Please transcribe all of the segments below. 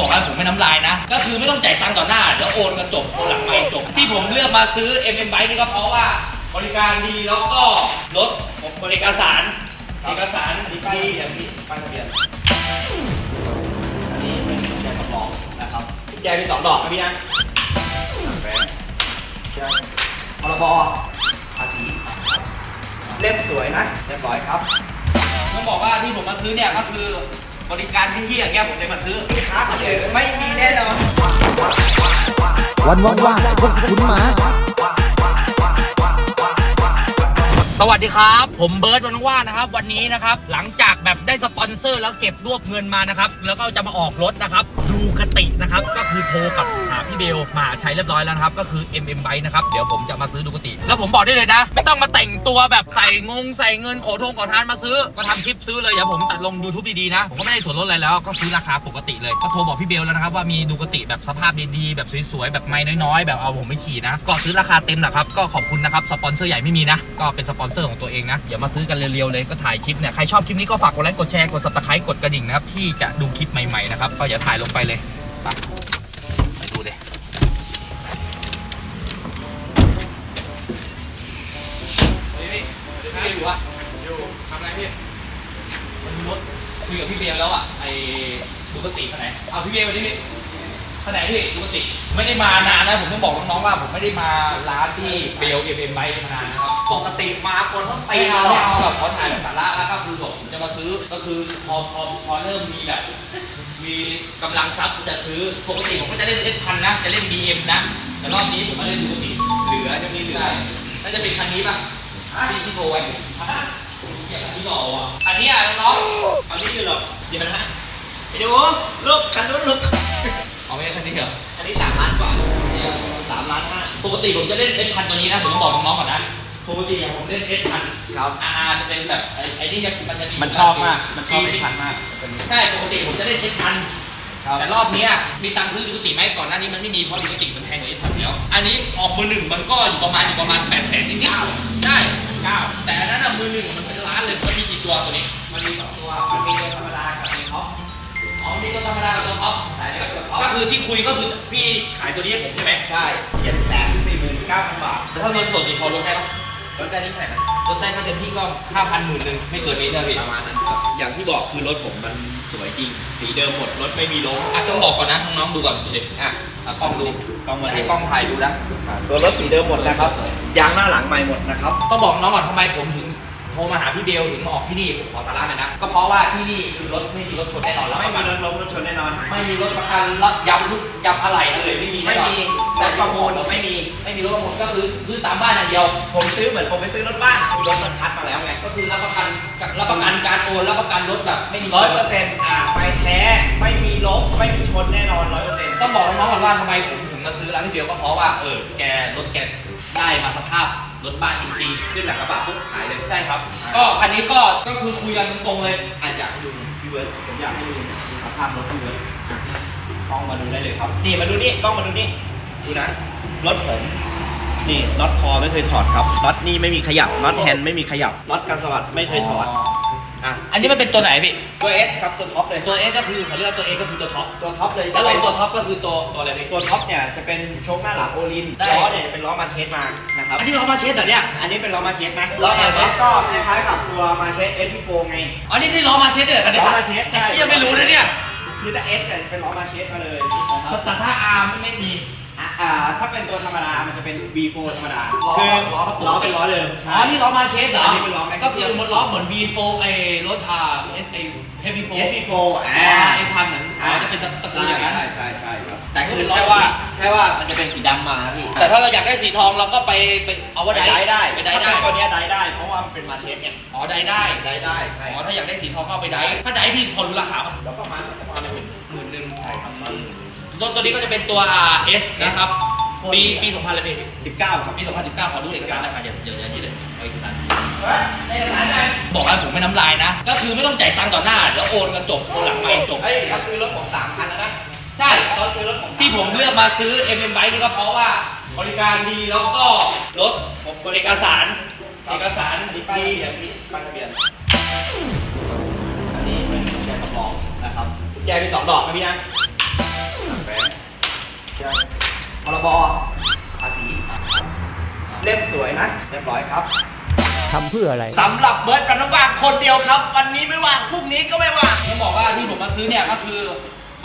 บอกว่าผมไม่น้ำลายนะ ก็คือไม่ต้องจ่ายตังค์ต่อหน้าเดี๋ยวโอนกันจบโอนหลังไม่จบ ที่ผมเลือกมาซื้อ m m Bike นี่ก็เพราะว่าบริการดีแล้วก็ลดบริการสารเอกสารอันนี้ดีป้ายทะเบียนพี่ป้ายทะเบียน อันนี้เป็นกุญแจกระบอกนะครับกุญแจมีสองดอกนะพี่นะแหวนพรบภาษีเล่มสวยนะเรียบร้อยครับ ต้องบอกว่าที่ผมมาซื้อเนี่ยก็คือ บริการที่เที่ยงเงี้ยผมเลยมาซื้อลูกค้าคนอื่นไม่มีแน่นอนวันว่างๆพวกคุณหมา สวัสดีครับ ผมเบิร์ดวันว่างนะครับ วันนี้นะครับ หลังจากแบบได้สปอนเซอร์แล้วเก็บรวบเงินมานะครับ แล้วก็จะมาออกรถนะครับ ดูคตินะครับ ก็คือโทรกับหาพี่เบลมาใช้เรียบร้อยแล้วนะครับ ก็คือ MM b i นะครับ เดี๋ยวผมจะมาซื้อดูคติ แล้วผมบอกได้เลยนะ ไม่ต้องมาแต่งตัวแบบใส่งงใส่เงินขอทงขอทานมาซื้อ ก็ทำคลิปซื้อเลยเดี๋ยวผมตัดลง YouTube ดีๆนะ ผมก็ไม่ได้ส่วนลดอะไรแล้วก็ซื้อราคาปกติเลย ก็โทรบอกพี่เบลแล้วนะครับว่ามีดูคติแบบสภาพดีๆแบบสวยๆแบบไม่น้อยๆ แบบเอาผมไม่ขี่นะ ก็ซื้อราคาเต็มแหละครับก็ขอบคุณนะครับสปอนเซอร์ใหญ่ไม่มีนะก็เป็นสปอนเซอร์ของตัวเองนะเดี๋ยวมาซื้อกันเร็วๆเลยก็ถ่ายคลิปเนี่ยใครชอบคลิปนี้ก็ฝากกดไลค์กดแชร์กด subscribe กดกระดิ่งนะครับที่จะดูคลิปใหม่ๆนะครับก็อย่าถ่ายลงไปเลย ไปไปดูเลยเฮ้ยพี่พี่อยู่วะอยู่ทำอะไรพี่มันมีรถคุยกับพี่เบลแล้วอะไอ้ดูกติขนาดไหนเอาพี่เบลมาดิพี่ขนาดไหนพี่ดูกติไม่ได้มานานนะผมต้องบอกน้องๆว่าผมไม่ได้มาร้านที่เบลเอ็มเอ็มไบมานานนะครับ ปกติมาคนต้องตีไม่เอาเราไม่เอาแบบขอถ่ายแบบสาระแล้วก็คือผมจะมาซื้อก็คือพอพอพอเริ่มมีแบบ มีกำลังทรัพย์จะซื้อ ปกติผมก็จะเล่นเอสพันนะ จะเล่น BM นะ แต่รอบนี้ผมมาเล่นดูกติเหลือจะมีเหลือใช่น่าจะเป็นคันนี้ป่ะที่ที่โทรไว้อย่างที่บอกอะอันนี้อะน้องเอาที่คือหรอกเดี๋ยวนะไปดูลูกคันนู้นลูกๆเอาไม่ใช่คันนี้เหรออันนี้สามล้านกว่าสามล้านห้าปกติผมจะเล่นเอสพันตัวนี้นะ ผมต้องบอกน้องๆก่อนนะ ปกติอะผมเล่นเอสพันครับอาร์จะเป็นแบบไอ้ไอ้นี่จะมันจะมีมันชอบมาก มันชอบไม่ทันมากใช่ปกติผมจะเล่นเอสพันครับแต่รอบเนี้ยมีตังค์ซื้อดูกติไหมก่อนหน้านี้มันไม่มีเพราะดูกติมันแพงกว่าเอสพันแล้ว อันนี้ออกมือหนึ่งมันก็อยู่ประมาณอยู่ประมาณแปดแสนนิดๆใช่เก้าแต่อันนั้นอะมือหนึ่งมันเป็นล้านเลยมันมีกี่ตัวตัวนี้ มันมีสองตัวมันมีตัวธรรมดากับตัวท็อปอ๋อนี่ตัวธรรมดากับตัวท็อปแต่อันนี้ก็ตัวท็อปก็คือที่คุยก็คือพี่ขายตัวนี้ให้ผมใช่ไหมใช่เจ็ดแสนสี่หมื่นเก้าพันบาทแต่ถ้าเงินสดนี่พอลดได้ปะ รถได้ที่ไหนนะลดได้ก็เต็มที่ก็ห้าพันหมื่นหนึ่งไม่เกินนี้นะพี่ประมาณนั้นครับ อย่างที่บอกคือรถผมมันสวยจริง สีเดิมหมด รถไม่มีล้มอะต้องบอกก่อนนะน้องๆดูก่อนเด็กอะอะกล้องดูกล้องมาให้ดูกล้องถ่ายดูนะอะตัวรถสีเดิมหมดนะครับ ยางหน้าหลังใหม่หมดนะครับ ต้องบอกน้องก่อนทำไมผมถึง โทรมาหาพี่เบลถึงมาออกที่นี่ผมขอสาระหน่อยนะ ก็เพราะว่าที่นี่คือรถไม่มีรถชนแน่นอนแล้วไม่มีรถล้มรถชนแน่นอน ไม่มีรถประกันรับยำลุกยำอะไรเลย ไม่มีไม่แน่นอนมีรถประมูลไม่มี ไม่มีรถประมูลก็คือซื้อตามบ้านอย่างเดียว ผมซื้อเหมือนผมไปซื้อรถบ้านคือรถมันคัดมาแล้วไง ก็คือรับประกันรับประกันการโอนรับประกันรถแบบไม่มีร้อยเปอร์เซ็นต์อ่าไปแท้ไม่มีล้มไม่มีชนแน่นอนร้อยเปอร์เซ็นต์ต้องบอกน้องๆก่อนว่าทำไมผมถึงมาซื้อร้านพี่เบลก็เพราะว่าเออแกรถแกได้มาสภาพ รถบ้านจริงขึ้นหลังกระบะปุ๊บขายเลยๆใช่ครับ ก็คันนี้ก็ก็คือคุยกันตรงๆเลยอาจอยากให้ดูพี่เบิร์ดผมอยากให้ดูดูสภาพรถพี่เบิร์ดอะกล้องมาดูได้เลยครับ นี่มาดูนี่กล้องมาดูนี่ ดูนะ รถผม นี่น็อตคอไม่เคยถอดครับน็อตนี่ไม่มีขยับน็อตแฮนด์ไม่มีขยับน็อตกันสวัสดไม่เคยถอด อะ อันนี้มันเป็นตัวไหนพี่ ตัว S ครับตัวท็อปเลย ตัว S ก็คือเขาเรียกว่าตัว S ก็คือตัวท็อปตัวท็อปเลยแล้วจะเราเป็นตัวท็อปก็คือตัวตัวอะไรพี่ ตัวท็อปเนี่ยจะเป็นโชคหน้าหลังโอลินได้ ล้อเนี่ยเป็นล้อมาเชสมานะครับ อันที่เรามาเช็ดเหรอเนี่ย อันนี้เป็นล้อมาเชสนะล้อมาเชสก็คล้ายๆกับตัวมาเชส S4 ไง อันนี้ที่ล้อมาเช็ดเหรออันนี้ล้อมาเช็ดใช่ ไอ้ที่ยังไม่รู้นะเนี่ยคือถ้า S เนี่ยเป็นล้อมาเชสมาเลยนะครับแต่ถ้า R ไม่มี อะอ่าถ้าเป็นตัวธรรมดา มันจะเป็น V4 ธรรมดา ล้อคือล้อกระปุกล้อเป็นล้อเดิม อ๋ใช่อนี่ล้อมาเช็ดเหรออันนี้เป็นล้อแม็กก็คือมันล้อเหมือน V4 ไอ้รถอ่าไอ้ไอ้ Heavy 4 S4 อ่า อ่าไอ้พันเหมือนอ๋อจะเป็นตะตะใช่กูอย่างนั้น ใช่ใช่ใช่ครับ แต่คือเป็นล้อแค่ว่าแค่ว่ามันจะเป็นสีดำมาพี่แต่ถ้าเราอยากได้สีทองเราก็ไปไปเอาไปว่าได้ได้ได้ไปได้ถ้าได้เป็นตัวเนี้ยได้ได้ เพราะว่ามันเป็นมาเชสไงอ๋อได้ได้ได้ได้ใช่อ๋อถ้าอยากได้สีทองก็เอาไปได้ถ้าได้พี่พอรู้ราคาป่ะแล้วประมาณประมาณ ตัวตัวนี้ก็จะเป็นตัว S นะครับ ปีปี 2000อะไรพี่สิบเก้าครับปี 2019 ขอดูเอกสารหนะครับเดี๋ยวเดี๋ยวเดี๋ยวนี่เลยเอาเอกสารเฮ้ยเอกสารไหนบอกว่าผมไม่น้ำลายนะ ก็คือไม่ต้องจ่ายตังค์ต่อหน้าเดี๋ยวโอนกันจบโอนหลังไม่จบ เฮ้ยเขาซื้อรถผมสามคันแล้วนะใช่ เขาซื้อรถผมที่ผมเลือกมาซื้อ m m Bike นี่ก็เพราะว่าบริการดีแล้วก็ลดผมบเอริกการสาร เอกสารอันนี้ป้ายทะเบียนพี่ป้ายทะเบียนอันนี้เป็นกุญแจกระบอกนะครับกุญแจมีสองดอกนะพี่นะ พรบภาษีเล่มสวยนะเรียบร้อยครับทำเพื่ออะไรสำหรับเบิร์ดกันว่างคนเดียวครับ วันนี้ไม่ว่างพรุ่งนี้ก็ไม่ว่างผมบอกว่าที่ผมมาซื้อเนี่ยก็คือ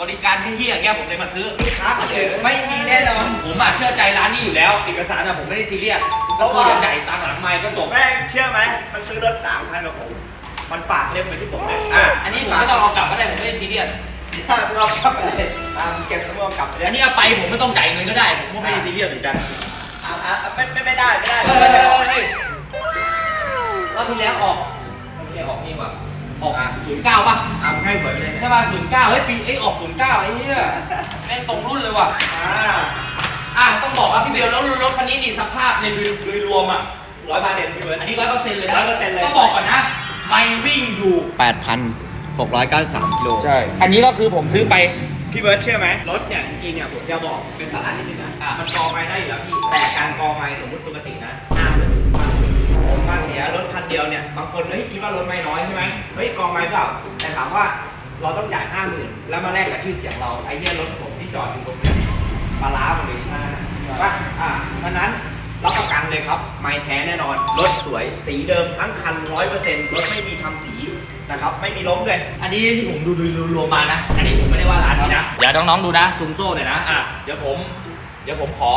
บริการที่เฮี้ยๆอย่างเงี้ยผมเลยมาซื้อลูกค้าคนอื่นไม่มีแน่นอนผมอะเชื่อใจร้านนี้อยู่แล้วเอกสารอะผมไม่ได้ซีเรียสก็คือเดี๋ยวจ่ายตังค์หลังไมค์ก็จบแม่งเชื่อไหมมันซื้อรถสามคันกับผมมันฝากเล่มไปที่ผมเลยอะอันนี้ผมไม่ต้องเอากลับก็ได้ผมไม่ได้ซีเรียสถ้า เรากลับไปเลยตามเก็บสมมติกลับไปเลยอันนี้เอาไปผมไม่ต้องจ่ายเงินก็ได้ ผมก็ไม่ได้ซีเรียสเหมือนกันอะอะอะไม่ไม่ไม่ได้ไม่ได้เฮ้ยไม่ได้เฮ้ยรอบที่แล้วออกไม่ใช่ออกนี่หว่าออกศูนย์เก้าป่ะเอาให้เบิร์ดไปเลยใช่ป่ะศูนย์เก้าเฮ้ยปีเอ้ยออกศูนย์เก้าไอ้เหี้ยแม่งตรงรุ่นเลยว่ะ อ่าอะต้องบอกว่าพี่เบลแล้วรถคันนี้นี่สภาพในโดยรวมอะ ร้อยบาทเด็ดพี่เบิร์ด อันนี้ร้อยเปอร์เซ็นต์เลยนะ100%เลย ต้องบอกก่อนนะ ไม่วิ่งอยู่แปดพันหกร้อยเก้าสามกิโลใช่ อันนี้ก็คือผมซื้อไป พี่เบิร์ดเชื่อไหมรถเนี่ยจริงๆเนี่ยผมจะบอกเป็นสาระนิดนึงนะอะมันกอไม้ได้อยู่แล้วพี่แต่การกอไม้สมมติปกตินะห้าหมื่นผมมาเสียรถคันเดียวเนี่ยบางคนเฮ้ยคิดว่ารถไม่น้อยใช่ไหมเฮ้ยกอไม้เปล่าแต่ถามว่าเราต้องจ่ายห้าหมื่นแล้วมาแลกกับชื่อเสียงเราไอ้เหี้ยรถผมที่จอดอยู่บนเนี่ยปลาล้าหมดเลยนะป่ะอะฉะนั้นรับประกันเลยครับ ไม่แท้แน่นอน รถสวยสีเดิมทั้งคันร้อยเปอร์เซ็นต์รถไม่มีทำสี นะครับไม่มีล้มเลย อันนี้ที่ผมดูดูรวมๆมานะ อันนี้ผมไม่ได้ว่าร้านนี้นะเดี๋ยวน้องๆดูนะซูมโซ่หน่อยนะอะเดี๋ยวผมเดี๋ยวผมขอ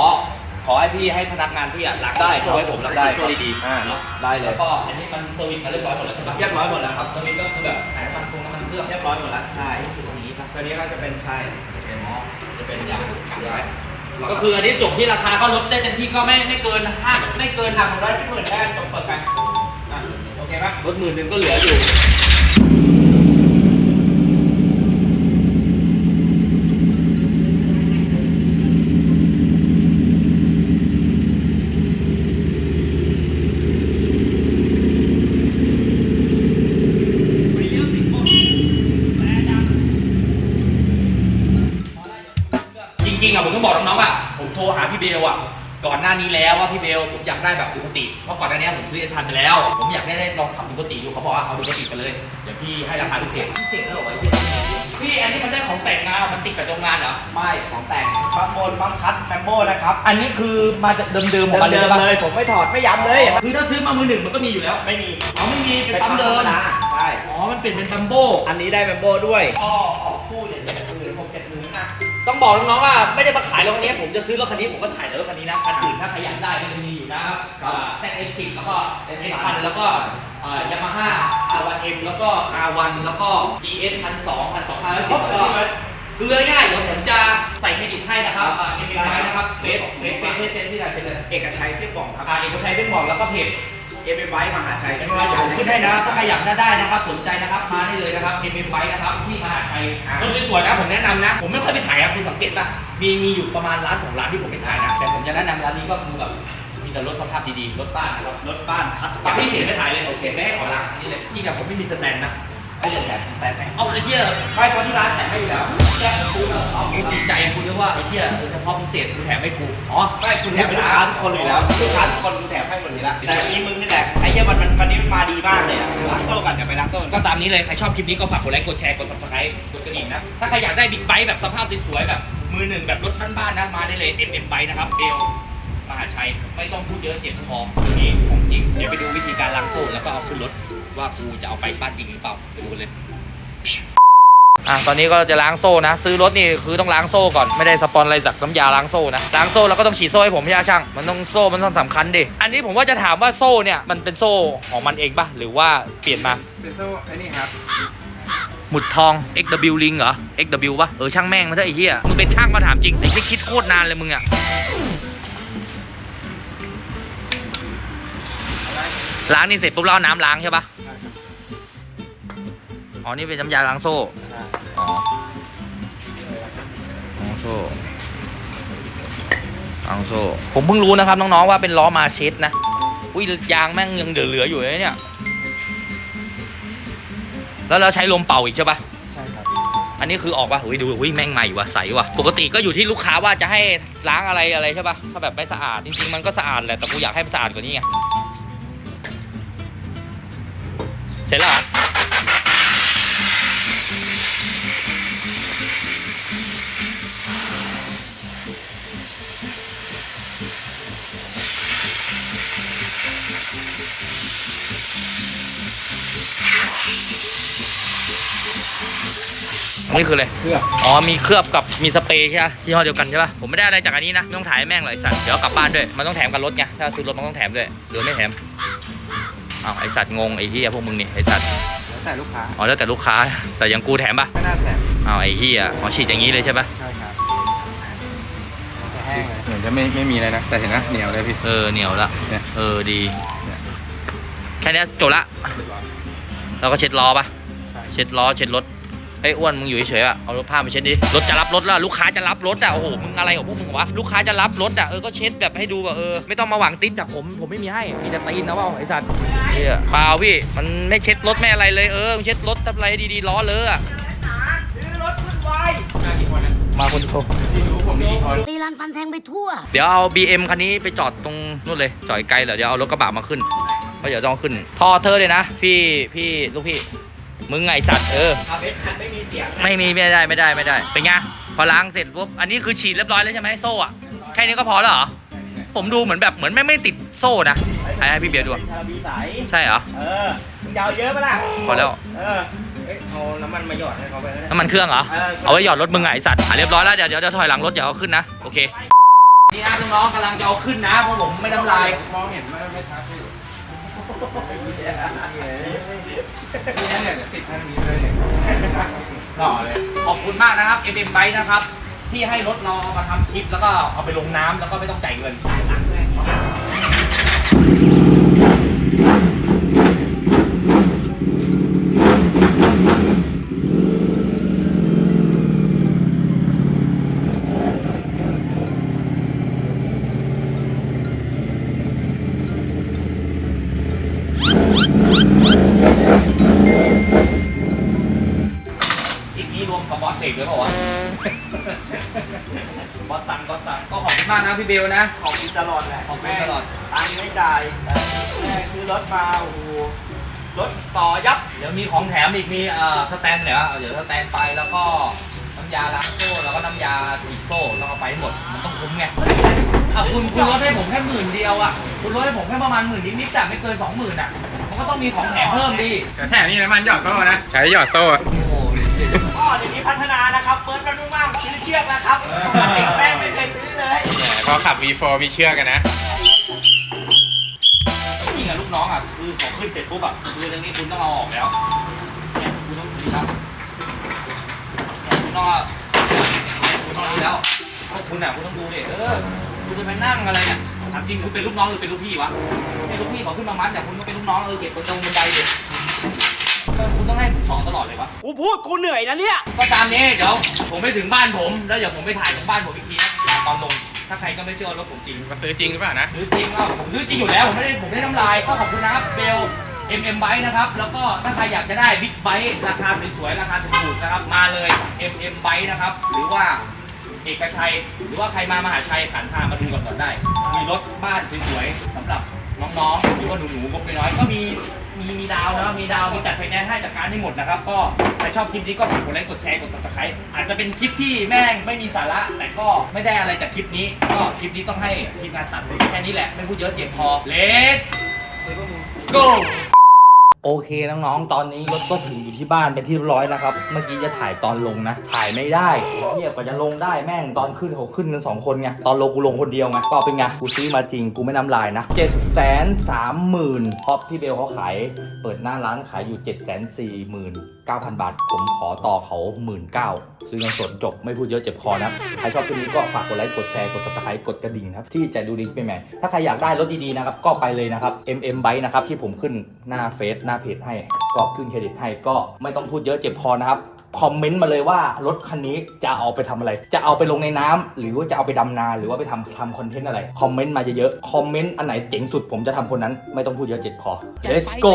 ขอให้พี่ให้พนักงานพี่อะล้างโซ่ให้ผมแล้วก็ได้โซ่ดีๆอ่าเนาะได้เลย แล้วก็อันนี้มันสวิตช์มาเรียบร้อยหมดแล้วใช่ปะเรียบร้อยหมดแล้วครับสวิตช์ก็คือแบบถ่ายน้ำมันคงน้ำมันเครื่องเรียบร้อยหมดแล้วใช่คือตรงนี้ปะตัวนี้ก็จะเป็นใช่เป็นหมอจะเป็นยางกันไว้ก็คืออันนี้จบที่ราคาก็ลดได้เต็มที่ก็ไม่ไม่เกินห้าไม่เกินทำได้ที่หมื่นได้จบเปิดกันอะโอเคปะ ลดหมื่นหนึ่งก็เหลืออยู่ เบลอะก่อนหน้านี้แล้วว่าพี่เบลผมอยากได้แบบดูคติเพราะก่อนหน้านี้ผมซื้อเอ็นพันไปแล้ว ผมอยากได้ได้ลองขับดูคติดูเขาบอกว่าเอาดูคติไปเลยเดี๋ยวพี่ให้ราคาพิเศษพิเศษแล้วเหรอวะไอ้เหี้ยพี่อันนี้มันได้ของแต่งงานมันติดกับโรงงานเหรอไม่ของแต่งปั๊มโมนปั๊มคัดแมมโบ้นะครับอันนี้คือมาจากเดิมๆของมันเลยเดิมใช่ปะๆเลยผมไม่ถอดไม่ย้ำเลย คือถ้าซื้อมามือหนึ่งมันก็มีอยู่แล้วไม่มีอ๋อไม่มีเป็นเป็นปั๊มปั๊มเดิธรรมมดาใช่อ๋อมันเปลี่ยนเป็นซัมโบอันนี้ได้แมมโบ้ด้วย ก็ออก ต้องบอกน้องๆว่าไม่ได้มาขายรถคันนี้ผมจะซื้อรถคันนี้ผมก็ถ่ายรถคันนี้นะคันอื่นถ้าใครอยากได้ก็ยังมีอยู่นะครับแซดเอ็กซิแล้วก็เอ็กพันแล้วก็ยามาฮ่า R1M แล้วก็ R1 แล้วก็ GS พันสองพันสองพันแล้วครบก็เลยพี่เบิร์ดคือง่ายๆเดี๋ยวผมจะใส่เครดิตให้นะครับเอ็มเอ็มไนะครับเฟซเฟซเฟซเฟซเฟซที่ไหนเป็นเลยเอกชัยเส้นบ่องครับอ่าเอกชัยเป็นบอกแล้วก็เพจ เอ็มเอ็มไว้มหาชัยเอ็มไว้ผมขึ้นให้นะถ้าใครอยากได้ได้นะครับ สนใจนะครับมาได้เลยนะครับเอ็มเอ็มไว้นะครับที่มหาชัยรถสวยๆนะผมแนะนำนะ ผมไม่ค่อยไปถ่ายอะคุณสังเกตป่ะมีมีอยู่ประมาณร้านสองร้านที่ผมไปถ่ายนะแต่ผมจะแนะนำร้านนี้ก็คือแบบมีแต่รถสภาพดีๆรถบ้านนะครับรถบ้านคัดอยากให้เขียนไปถ่ายเลยโอเคไม่ให้ขอร้านนี่เลยที่แบบผมไม่มีสแตนนะ ไม่ได้แต่แต่แต่เอาไอ้เหี้ยไม่เพราะที่ร้านแต่งให้อยู่แล้วแค่กูเหรอเอากูดีใจกูนึกว่าไอ้เหี้ยเฉพาะพิเศษกูแถมให้กูอ๋อไม่คุณแถมให้ลูกค้าทุกคนอยู่แล้วลูกค้าทุกคนคุณแถมให้หมดอยู่แล้วแต่มีมึงนี่แหละไอ้เหี้ยมันมันวันนี้มันมาดีมากเลยอะรักโซ่กันเดี๋ยวไปรักโซ่กันก็ตามนี้เลยใครชอบคลิปนี้ก็ฝากกดไลค์กดแชร์กด subscribe กดกระดิ่งนะถ้าใครอยากได้บิ๊กไบค์แบบสภาพสวยๆแบบมือหนึ่งแบบรถบ้านๆนะมาได้เลย MM ไบค์นะครับเบล มหาชัยไม่ต้องพูดเยอะเจ็บคอนี่ของจริง เดี๋ยวไปดูวิธีการล้างโซ่แล้วก็เอาขึ้นรถว่ากูจะเอาไปบ้านจริงหรือเปล่าไปดูกันเลย อะตอนนี้ก็จะล้างโซ่นะ ซื้อรถนี่คือต้องล้างโซ่ก่อนไม่ได้สปอนอะไรจากน้ำยาล้างโซ่นะล้างโซ่แล้วก็ต้องฉีดโซ่ให้ผมพี่อาช่างมันต้องโซ่มันต้องสำคัญดิอันนี้ผมว่าจะถามว่าโซ่เนี่ยมันเป็นโซ่ของมันเองปะหรือว่าเปลี่ยนมาเป็นโซ่ไอ้นี่ครับหมุดทอง XW ลิงเหรอ XW ปะเออช่างแม่งมาเถอะไอ้เหี้ยมึงเป็นช่างมาถามจริงไอ้ที่คิดโคตรนานเลยมึงอะ ล้างนี่เสร็จปุ๊บแล้วเอาน้ำล้างใช่ปะอ๋อนี่เป็นน้ำยาล้างโซ่อ๋อล้างโซ่ล้างโซ่ ผมเพิ่งรู้นะครับน้องๆว่าเป็นล้อมาเชสนะอุ้ยยางแม่งยังเหลือๆอยู่เลยเนี่ย แล้วเราใช้ลมเป่าอีกใช่ปะใช่ครับอันนี้คือออกป่ะอุ้ยดูอุ้ยแม่งใหม่ว่ะใสว่ะปกติก็อยู่ที่ลูกค้าว่าจะให้ล้างอะไรอะไรใช่ป่ะถ้าแบบไม่สะอาดจริงๆมันก็สะอาดแหละแต่กูอยากให้มันสะอาดกว่านี้ไง เสร็จแล้วนี่คืออะไร เลือกอ๋อ มีเคลือบกับมีสเปรย์ใช่ไหมที่ห้อเดียวกันใช่ป่ะ ผมไม่ได้อะไรจากอันนี้นะไม่ต้องถ่ายแม่งเลยสัตว์ เดี๋ยวกลับบ้านด้วย มันต้องแถมกับรถไง ถ้าซื้อรถมันต้องแถมด้วย หรือไม่แถม อ้าวไอสัตว์งงไอ้เหี้ยพวกมึงนี่ไอสัตว์แล้วแต่ลูกค้าอ๋อแล้วแต่ลูกค้า แต่อยังกูแถมป่ะไม่น่าแถมอ้าวไอ้เหี้ยอ๋อฉีดอย่างนี้เลยใช่ป่ะใช่ครับจะแห้งเลยเหมือนจะไม่ไม่มีอะไรนะแต่เห็นนะเหนียวเลยพี่ เออเหนียวละเนี่ย เออดี เนี่ยแค่เนี้ยจบละเราก็เช็ดล้อป่ะใช่เช็ดล้อเช็ดรถ ไอ้ยอ้วนมึงอยู่เฉยๆอะเอารถผ้ามาเช็ดดิรถจะรับรถแล้วลูกค้าจะรับรถอะโอ้โหมึงอะไรของพวกมึงวะลูกค้าจะรับรถอะเออก็เช็ดแบบให้ดูแบบเออไม่ต้องมาหวังติ๊บจากผมผมไม่มีให้มีแต่ตีนนะว่าไอ้สัตว์เหี้ยเปล่าพี่มันไม่เช็ดรถไม่อะไรเลยเออมึงเช็ดรถทำอะไรดีๆล้อเลอะอะซื้อรถขึ้นไวมากี่คนนะมาคนเดียวพี่รู้ผมมีกี่คนตีรันฟันแทงไปทั่ว เดี๋ยวเอา BM คันนี้ไปจอดตรงนู่นเลยจอดไกลเหรอเดี๋ยวเอารถกระบะมาขึ้นเพราะเดี๋ยวต้องขึ้นท่อเธอเลยนะ พี่พี่ลูกพี่ มึงไงสัตว์เอออาเบสคันไม่มีเสียงนะไม่มีไม่ได้ไม่ได้ไม่ได้เป็นไงพอล้างเสร็จปุ๊บอันนี้คือฉีดเรียบร้อยแล้วใช่ไหมโซ่อะแค่นี้ก็พอแล้วเหรอผมดูเหมือนแบบเหมือนไม่ไม่ติดโซ่นะให้ให้พี่เบียร์ดูอะทาบีใสใช่เหรอเออมึงจะเอาเยอะปะล่ะพอแล้วเออเอ๊ะเอาน้ำมันมาหยอดให้เขาไปนะ น้ำมันเครื่องเหรอเอาไว้หยอดรถมึงไงไอ้สัตว์อะเรียบร้อยแล้วเดี๋ยวเดี๋ยวจะถอยหลังรถเดี๋ยวเอาขึ้นนะโอเคนี่นะน้องๆกำลังจะเอาขึ้นนะเพราะผมไม่น้ำลายมองเห็นไม่ไม่ชัดพี่นี่ เนี่ยเดี๋ยวติดทางนี้เลยเนี่ยหล่อเลย ขอบคุณมากนะครับ MM b i นะครับ ที่ให้รถเราเอามาทำคลิปแล้วก็เอาไปลงน้ำแล้วก็ไม่ต้องจ่ายเงินจ่ายตังค์ด้วยคลิป นี้รวมกับบอสเด็กด้วยเปล่าวะบอสสั่งบอสสั่งก็ขอบคุณมากนะพี่เบลนะ ขอบคุณตลอดแหละขอบคุณตลอด ตังค์ไม่จ่ายแม่คือรถมาโอ้โหรถต่อยับ เดี๋ยวมีของแถมอีกมีเอ่อสแตนเดี๋ยวเดี๋ยวสแตนไปแล้วก็น้ำยาล้างโซ่แล้วก็น้ำยาสีโซ่ต้องเอาไปให้หมดมันต้องคุ้มไงอะคุณคุณลดให้ผมแค่หมื่นเดียวอะคุณลดให้ผมแค่ประมาณหมื่นนิดๆแต่ไม่เกินสองหมื่นอะมันก็ต้องมีของแถมเพิ่มดิแต่แถมนี่น้ำมันหยอดโซ่นะ ใช้หยอดโซ่อะโอ้โห พ่อเดี๋ยวนี้พัฒนานะครับเฟิร์สมันนุ่มมากซื้อเชือกแล้วครับเด็กแม่งไม่เคยซื้อเลยแหมพอขับ V4 มีเชือกกันนะ จริงๆอะลูกน้องอะคือของขึ้นเสร็จปุ๊บอะคือตรงนี้คุณต้องเอาออกแล้วเนี่ยคุณต้องดีแล้วเนี่ยคุณต้องเอาคุณต้องดีแล้วพวกคุณอะคุณต้องดูดิเออคุณจะไปนั่งอะไรเนี่ยถามจริงคุณเป็นลูกน้องหรือเป็นลูกพี่วะเป็นลูกพี่เขาขึ้นมามัดเนี่ยคุณก็เป็นลูกน้องเออเก็บบนตรงบันไดดิ เออคุณต้องให้ผมสอนตลอดเลยวะ กูพูดกูเหนื่อยนะเนี่ย ก็ตามนี้เดี๋ยวผมไปถึงบ้านผม แล้วเดี๋ยวผมไปถ่ายตรงบ้านผมอีกทีนะตอนลง ถ้าใครก็ไม่เชื่อว่ารถผมจริงมาซื้อจริงหรือเปล่านะ ซื้อจริงอะผมซื้อจริงอยู่แล้วผมไม่ได้ผมไม่ได้น้ำลายก็ขอบคุณนะครับเบล MM Bike นะครับ แล้วก็ถ้าใครอยากจะได้บิ๊กไบค์ราคาสวยๆ ราคาถูกๆ นะครับ มาเลย MM Bike นะครับ หรือว่าเอกชัย หรือว่าใครมามหาชัยผ่านทางมาดูก่อนก่อนได้ มีรถบ้านสวยๆสำหรับ น้องๆหรือว่าหนูๆงบน้อยๆก็มีมีมีดาวนะมีดาวมีจัดไฟแนนซ์ให้จัดการให้หมดนะครับ ก็ใครชอบคลิปนี้ก็ฝากกดไลค์กดแชร์กด subscribe อาจจะเป็นคลิปที่แม่งไม่มีสาระ แต่ก็ไม่ได้อะไรจากคลิปนี้ ก็คลิปนี้ต้องให้ทีมงานตัดแค่นี้แหละไม่พูดเยอะเจ็บคอ let's go โอเคน้องๆ ตอนนี้รถก็ถึงอยู่ที่บ้านเป็นที่เรียบร้อยนะครับ เมื่อกี้จะถ่ายตอนลงนะ ถ่ายไม่ได้เทียกว่าจะลงได้แม่งตอนขึ้นเขาขึ้นกันสองคนไง ตอนลงกูลงคนเดียวไงก็เป็นไง กูซื้อมาจริง กูไม่น้ำลายนะ7 3 0 0 0 0เพราะพี่เบลเขาขาย เปิดหน้าร้านขายอยู่7 4 9 0 0 0บาท ผมขอต่อเขาหมื่นเก้า ซื้อเงินสดจบไม่พูดเยอะเจ็บคอนะใครชอบคลิปนี้ก็ฝากกดไลค์กดแชร์กด subscribe กดกระดิ่งครับที่จะดูดีเป็นแม่ถ้าใครอยากได้รถดีๆนะครับก็ไปเลยนะครับ MM Bike นะครับที่ผมขึ้นหน้าเฟซหน้าเพจให้ก็ขึ้นเครดิตให้ก็ไม่ต้องพูดเยอะเจ็บคอนะครับคอมเมนต์มาเลยว่ารถคันนี้จะเอาไปทำอะไร จะเอาไปลงในน้ำหรือว่าจะเอาไปดำนา หรือว่าไปทำทำคอนเทนต์อะไร คอมเมนต์มาเยอะๆ คอมเมนต์อันไหนเจ๋งสุดผมจะทำคนนั้น ไม่ต้องพูดเยอะเจ็บคอ let's go